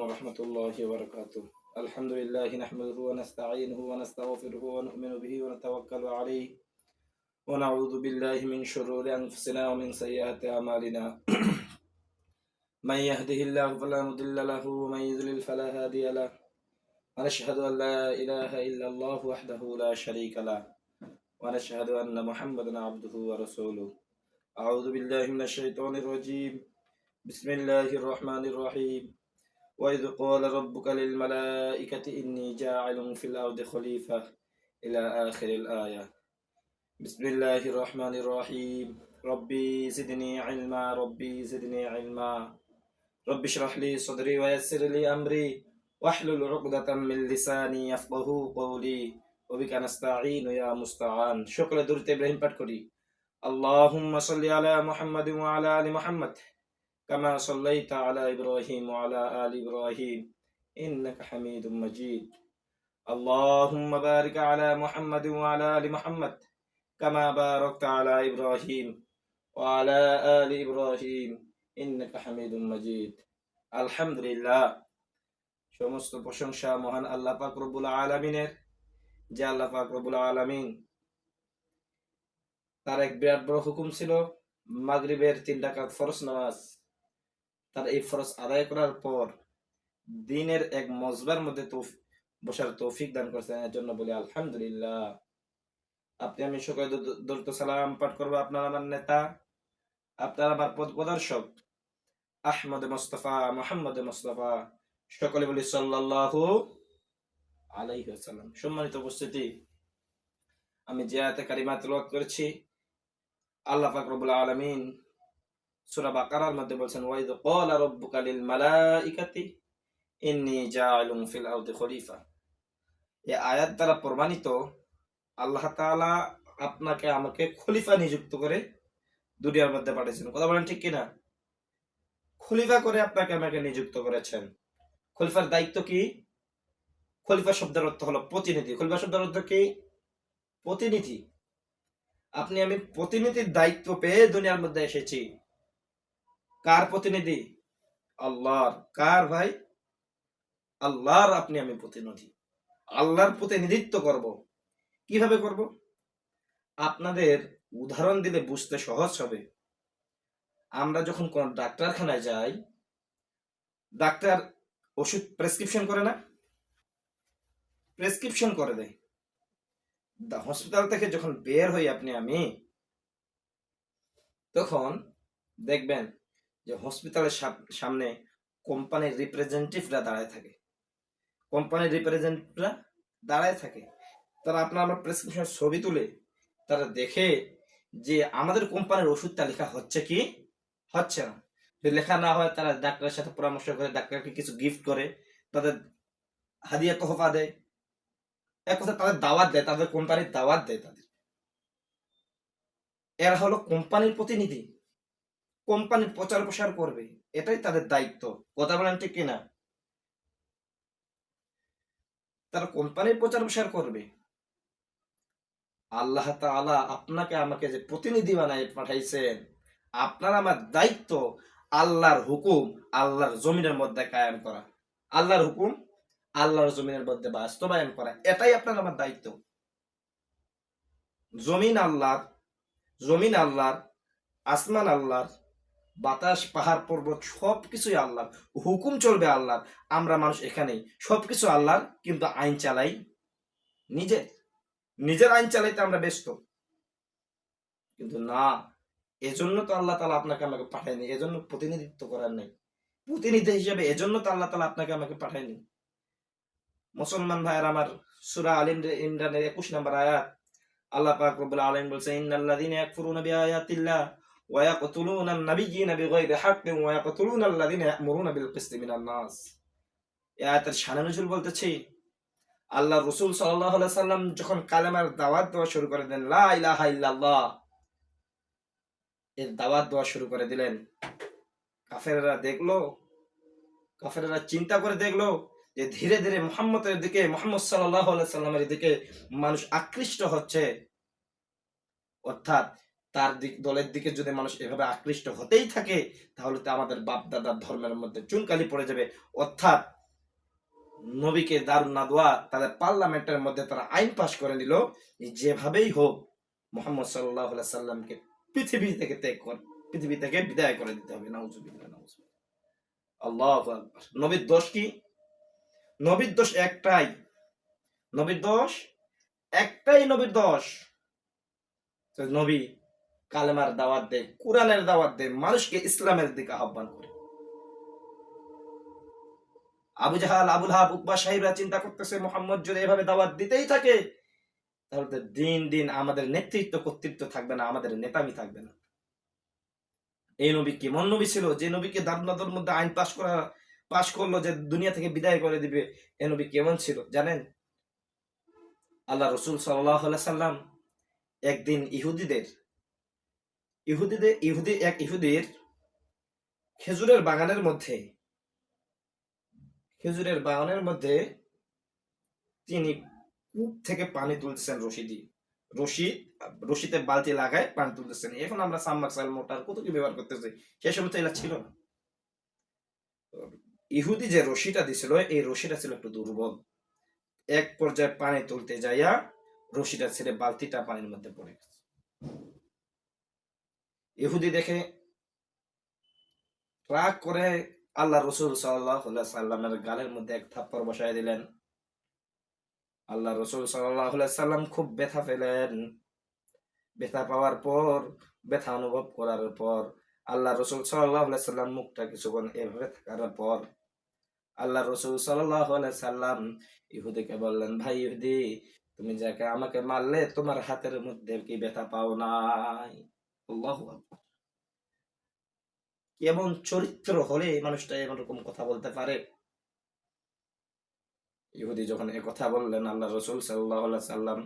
ورحمة الله وبركاته. الحمد لله نحمده ونستعينه ونستغفره ونؤمن به ونتوكل عليه ونعوذ بالله من شرور أنفسنا ومن سيئات أعمالنا. من يهده الله فلا مضل له ومن يضلل فلا هادي له. ونشهد أن لا إله إلا الله وحده لا شريك له. ونشهد أن محمدا عبده ورسوله. أعوذ بالله من الشيطان الرجيم. بسم الله الرحمن الرحيم. وإذ قال ربك للملائكة إني جاعل في الأرض خليفة إلى آخر الآية بسم الله الرحمن الرحيم ربي زدني علما ربي زدني علما رب اشرح لي صدري ويسر لي أمري واحلل عقدة من لساني يفقه قولي وبك نستعين يا مستعان شكرا درت إبراهيم باتكوري اللهم صل على محمد وعلى آل محمد كما صليت على إبراهيم وعلى آل إبراهيم إنك حميد مجيد اللهم بارك على محمد وعلى آل محمد كما باركت على إبراهيم وعلى آل إبراهيم إنك حميد مجيد الحمد لله সমস্ত প্রশংসা মহান আল্লাহ পাক রব্বুল আলামিনের যে আল্লাহ পাক রব্বুল আলামিন তার এক বিরাট বড় হুকুম ছিল মাগরিবের তিন রাকাত ফরজ নামাজ তার এই ফরজ আদায় করার পর দিনের এক মজবার মধ্যে বসার তৌফিক দান করছেন এর জন্য বলি, আলহামদুলিল্লাহ। আপনি আমি সকলে দ- দরুদ সালাম পাঠ করব। আপনার আমার নেতা, আপনার আমার পদ প্রদর্শক, আহমদ মোস্তফা, মোহাম্মদ মোস্তফা, সকলে বলি, সাল্লাল্লাহু আলাইহি সম্মানিত উপস্থিতি, আমি যে আয়াতে কারিমা করেছি, আল্লাহ পাক রব্বুল আলামিন সূরা বাকারার মধ্যে বলছেন ওয়াইদ ক্বালা রাব্বুকা লিল মালাইকাতি ইন্নী জাআলুন ফিল আরদি খলিফা। এই আয়াত দ্বারা প্রমাণিত আল্লাহ তাআলা আপনাকে আমাকে খলিফা নিযুক্ত করে দুনিয়ার মধ্যে পাঠিয়েছেন। কথা বলেন ঠিক কিনা? খলিফা করে আপনাকে আমাকে নিযুক্ত করেছেন। খলিফার দায়িত্ব কি? খলিফা শব্দের অর্থ হলো প্রতিনিধি। খলিফা শব্দের অর্থ কি? প্রতিনিধি। আপনি আমি প্রতিনিধির দায়িত্ব পেয়ে দুনিয়ার মধ্যে এসেছি। কার প্রতিনিধি? আল্লাহর। কার ভাই? আল্লাহর আপনি আমি প্রতিনিধি। আল্লাহর প্রতিনিধিত্ব করব। কীভাবে করব? আপনাদের উদাহরণ দিলে বুঝতে সহজ হবে। আমরা যখন কোন ডাক্তারখানায় যাই, ডাক্তার ওষুধ প্রেসক্রিপশন করে না? প্রেসক্রিপশন করে দেয়। হসপিটাল থেকে যখন বের হই আপনি, আমি, তখন দেখবেন যে হসপিটালের সাপ- সামনে কোম্পানির রিপ্রেজেন্টেটিভরা দাঁড়ায় থাকে। কোম্পানির রিপ্রেজেন্টেটিভরা দাঁড়ায় থাকে। তারা আপনার আমার প্রেসক্রিপশন ছবি তুলে তারা দেখে যে আমাদের কোম্পানির ওষুধটা লেখা হচ্ছে কি? হচ্ছে না। যদি লেখা না হয় তারা ডাক্তারের সাথে পরামর্শ করে, ডাক্তারকে কিছু গিফট করে, তাদের হাদিয়া তোহফা দেয়। এক কথা তাদের দাওয়াত দেয়, তাদের কোম্পানির দাওয়াত দেয় তাদের। এরা হলো কোম্পানির প্রতিনিধি। কোম্পানির প্রচার প্রসার করবে, এটাই তাদের দায়িত্ব। কথা বলেন ঠিক কিনা? তারা কোম্পানির প্রচার প্রসার করবে। আল্লাহ তাআলা আপনাকে আমাকে যে প্রতিনিধি বানাই পাঠাইছেন, আপনার আমার দায়িত্ব আল্লাহর হুকুম আল্লাহর জমিনের মধ্যে কায়েম করা। আল্লাহর হুকুম আল্লাহর জমিনের মধ্যে বাস্তবায়ন করা, এটাই আপনার আমার দায়িত্ব। জমিন আল্লাহর জমিন আল্লাহর, আসমান আল্লাহর বাতাস, পাহাড়, পর্বত, সবকিছুই আল্লাহর। হুকুম চলবে আল্লাহর। আমরা মানুষ এখানেই। সবকিছু আল্লাহর, কিন্তু আইন চালাই নিজে নিজের আইন চালাইতে আমরা ব্যস্ত। কিন্তু না, এজন্য তো আল্লাহ তালা আপনাকে আমাকে পাঠায়নি। এজন্য প্রতিনিধিত্ব করার নেই। প্রতিনিধি হিসেবে এজন্য তো আল্লাহ তালা আপনাকে আমাকে পাঠায়নি। মুসলমান ভাইয়ের আমার সুরা আল ইমরা- ইমরানের একুশ নম্বর আয়াত। আল্লাহ পাক রব্বুল আলামিন বলছে ইন্নাল্লাযীনা ইয়াকফুরুনা বিআয়াতিল্লাহ। ইয়াকতুলুনা আল্লাযীনা ইয়া'মুরুনা বিল কিসতি মিনান নাস আয়াতের শানে বলতেছি আল্লাহ রাসূল আলাইহি সাল্লাম যখন কালেমার দাওয়াত দেওয়া শুরু করে দেন এর দাওয়াত দেওয়া শুরু করে দিলেন। কাফেররা দেখল, কাফেররা চিন্তা করে দেখল যে ধীরে ধীরে মোহাম্মদের দিকে, মোহাম্মদ সাল্লাহ সাল্লামের দিকে মানুষ আকৃষ্ট হচ্ছে। অর্থাৎ তার দিক, দলের দিকে যদি মানুষ এভাবে আকৃষ্ট হতেই থাকে, তাহলে তো আমাদের বাপ দাদার ধর্মের মধ্যে চুনকালি পড়ে যাবে। অর্থাৎ নবীকে দারুণ না দোয়া তাদের পার্লামেন্টের মধ্যে তারা আইন পাশ করে নিল, যেভাবেই হোক মোহাম্মদ সাল্লাহ সাল্লামকে পৃথিবী থেকে ত্যাগ কর, পৃথিবী থেকে বিদায় করে দিতে হবে নাউজুবিল্লাহ আল্লাহ নবীর দোষ কি? নবীর দোষ একটাই। নবীর দোষ? একটাই নবীর দোষ। নবী কালেমার দাওয়াত দেয়, কোরআনের দাওয়াত দেয়, মানুষকে ইসলামের দিকে আহ্বান করে। Abu Jahal Abu Lahab Uqba সাহিবরা চিন্তা করতেছে, মোহাম্মদ যদি এভাবে দাওয়াত দিতেই থাকে, তাহলে দিন দিন আমাদের নেতৃত্ব, কর্তৃত্ব থাকবে না, আমাদের নেতামি থাকবে না। এই নবী কেমন নবী ছিল? যে নবীকে দারুনাদর মধ্যে আইন পাশ করা, পাশ করল, যে দুনিয়া থেকে বিদায় করে দিবে, এ নবী কেমন ছিল, জানেন? আল্লাহ রসুল সাল্লাহ সাল্লাম একদিন ইহুদিদের ইহুদিদের, ইহুদি, এক ইহুদির খেজুরের বাগানের মধ্যে, খেজুরের বাগানের মধ্যে তিনি কূপ থেকে পানি তুলতেছেন রশি দিয়ে রশি, রশিতে বালতি লাগায় পানি তুলতেছেন। এখন আমরা সাবমার্সাল মোটর কত কি ব্যবহার করতেছি? সে সময় তো এগুলা ছিল না। ইহুদি যে রশিটা দিছিল, এই রশিটা ছিল একটু দুর্বল। এক পর্যায়ে পানি তুলতে যাইয়া রশিটা ছেড়ে বালতিটা পানির মধ্যে পড়ে গেছে। ইহুদি দেখে রাগ করে আল্লাহ রসুল সাল্লামের গালের মধ্যে এক থাপ্পড় বসায় দিলেন আল্লাহ রসুল সাল্লাম খুব ব্যথা পেলেন ব্যথা পাওয়ার পর, ব্যথা অনুভব করার পর আল্লাহ রসুল সাল্লাম মুখটা কিছুক্ষণ এভাবে থাকার পর আল্লাহ রসুল সাল্লাম ইহুদিকে বললেন, ভাই ইহুদি, তুমি যাকে আমাকে মারলে, তোমার হাতের মধ্যে কি ব্যথা পাও নাই। কেমন চরিত্র হলে মানুষটা এরকম কথা বলতে পারে? ইহুদি যখন এ কথা বললেন আল্লাহ রসুল সাল্লাম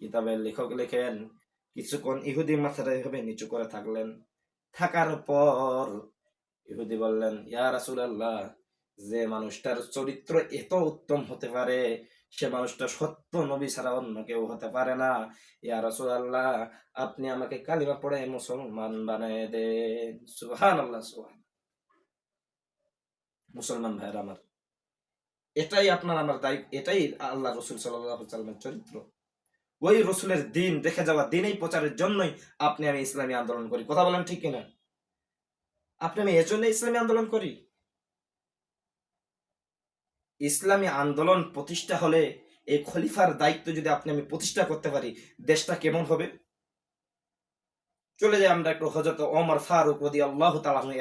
কিতাবের লেখক লেখেন, কিছুক্ষণ ইহুদি মাথাটা এভাবে নিচু করে থাকলেন। থাকার পর ইহুদি বললেন, ইয়া রাসুল আল্লাহ যে মানুষটার চরিত্র এত উত্তম হতে পারে সে মানুষটা সত্য নবী ছাড়া অন্য কেউ হতে পারে না। ইয়া রাসুল আল্লাহ আপনি আমাকে কালিমা পড়ে মুসলমান বানিয়ে দেন। সুহান আল্লাহ সুহান মুসলমান ভাইয়ের আমার, এটাই আপনার আমার দায়িত্ব, এটাই আল্লাহ রসুল সাল্লামের চরিত্র। ওই রসুলের দিন, দেখে যাওয়া দিনেই প্রচারের জন্যই আপনি আমি ইসলামী আন্দোলন করি। কথা বলেন ঠিক কিনা? আপনি আমি এজন্য ইসলামী আন্দোলন করি? ইসলামী আন্দোলন প্রতিষ্ঠা হলে এই খলিফার দায়িত্ব যদি আপনি আমি প্রতিষ্ঠা করতে পারি, দেশটা কেমন হবে? চলে যাই আমরা একটু হজরত ওমর ফারুক রদি আল্লাহ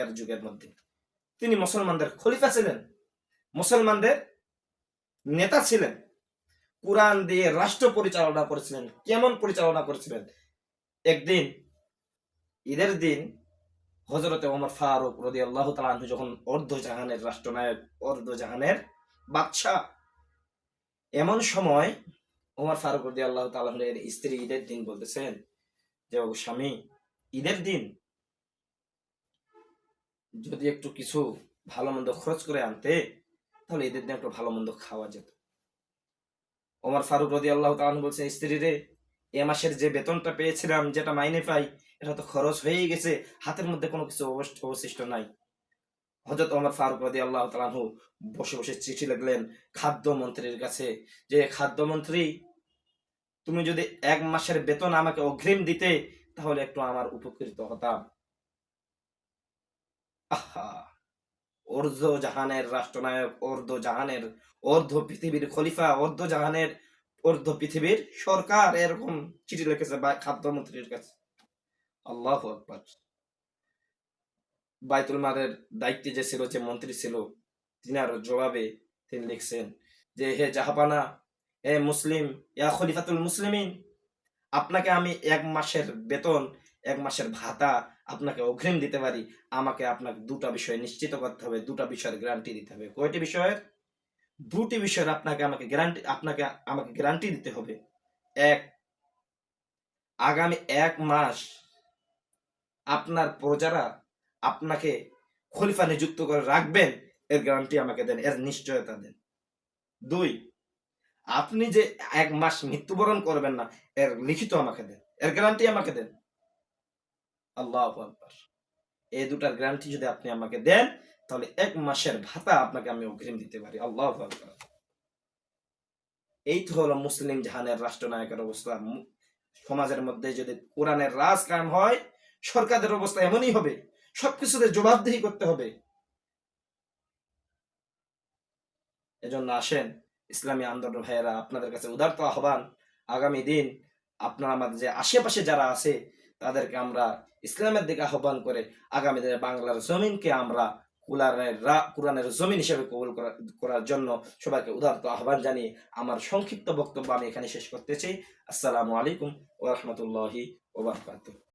এর যুগের মধ্যে। তিনি মুসলমানদের খলিফা ছিলেন, মুসলমানদের নেতা ছিলেন। কোরআন দিয়ে রাষ্ট্র পরিচালনা করেছিলেন, কেমন পরিচালনা করেছিলেন? একদিন, ঈদের দিন হজরতে ওমর ফারুক রদি আল্লাহ তালাহু যখন অর্ধ জাহানের রাষ্ট্রনায়ক অর্ধ জাহানের বাদশাহ এমন সময় ওমর ফারুক রদি আল্লাহ তালাহের স্ত্রী ঈদের দিন বলতেছেন যে, ও স্বামী, ঈদের দিন যদি একটু কিছু ভালো মন্দ খরচ করে আনতে, তাহলে ঈদের দিন একটু ভালো মন্দ খাওয়া যেত। ওমর ফারুক রদি আল্লাহ তালন বলছে স্ত্রী রে, এ মাসের যে বেতনটা পেয়েছিলাম, যেটা মাইনে পাই, এটা তো খরচ হয়েই গেছে, হাতের মধ্যে কোনো কিছু অবশিষ্ট নাই। হজরত ওমর ফারুক রদি আল্লাহ তালাহু বসে বসে চিঠি লিখলেন খাদ্যমন্ত্রীর কাছে যে, খাদ্যমন্ত্রী, তুমি যদি এক মাসের বেতন আমাকে অগ্রিম দিতে, তাহলে একটু আমার উপকৃত হতাম অর্ধ জাহানের রাষ্ট্রনায়ক অর্ধ জাহানের অর্ধ পৃথিবীর খলিফা অর্ধ জাহানের অর্ধ পৃথিবীর সরকার, এরকম চিঠি লিখেছে বা- খাদ্যমন্ত্রীর কাছে। আল্লাহ আকবার। বাইতুল মালের দায়িত্বে যে ছিল, যে মন্ত্রী ছিল তিনি আরও জবাবে তিনি লিখছেন যে, হে জাহাপানা, হে মুসলিম, ইয়া খলিফাতুল মুসলিমিন, আপনাকে আমি এক মাসের বেতন, এক মাসের ভাতা আপনাকে অগ্রিম দিতে পারি। আমাকে আপনাকে দুটা বিষয় নিশ্চিত করতে হবে, দুটা বিষয়ের গ্যারান্টি দিতে হবে। কয়টি বিষয়ের? দুটি বিষয়ের আপনাকে আমাকে গ্যারান্টি আপনাকে, আমাকে গ্যারান্টি দিতে হবে। এক, আগামী এক মাস আপনার প্রজারা আপনাকে খলিফা নিযুক্ত করে রাখবেন, এর গ্যারান্টি আমাকে দেন, এর নিশ্চয়তা দেন। দুই, আপনি যে এক মাস মৃত্যুবরণ করবেন না, এর লিখিত আমাকে দেন, এর গ্যারান্টি আমাকে দেন। আল্লাহ এই দুটার গ্যারান্টি যদি আপনি আমাকে দেন, তাহলে এক মাসের ভাতা আপনাকে আমি অগ্রিম দিতে পারি। আল্লাহ এই তো হলো মুসলিম জাহানের রাষ্ট্রনায়কের অবস্থা। সমাজের মধ্যে যদি কোরআনের রাজ কায়েম হয়, সরকারের অবস্থা এমনই হবে। সবকিছুতে জবাবদিহি করতে হবে। এজন্য আসেন, ইসলামী আন্দোলন ভাইয়েরা, আপনাদের কাছে উদারত আহ্বান, আগামী দিন আপনার আমাদের যে আশেপাশে যারা আছে, তাদেরকে আমরা ইসলামের দিকে আহ্বান করে আগামী দিনে বাংলার জমিনকে আমরা কোরআনের রা- কোরআনের জমিন হিসেবে কবুল করা- করার জন্য সবাইকে উদারত আহ্বান জানিয়ে আমার সংক্ষিপ্ত বক্তব্য আমি এখানে শেষ করতেছি আসসালামু আলাইকুম ওয়া রাহমাতুল্লাহি ওয়া বারাকাতুহু।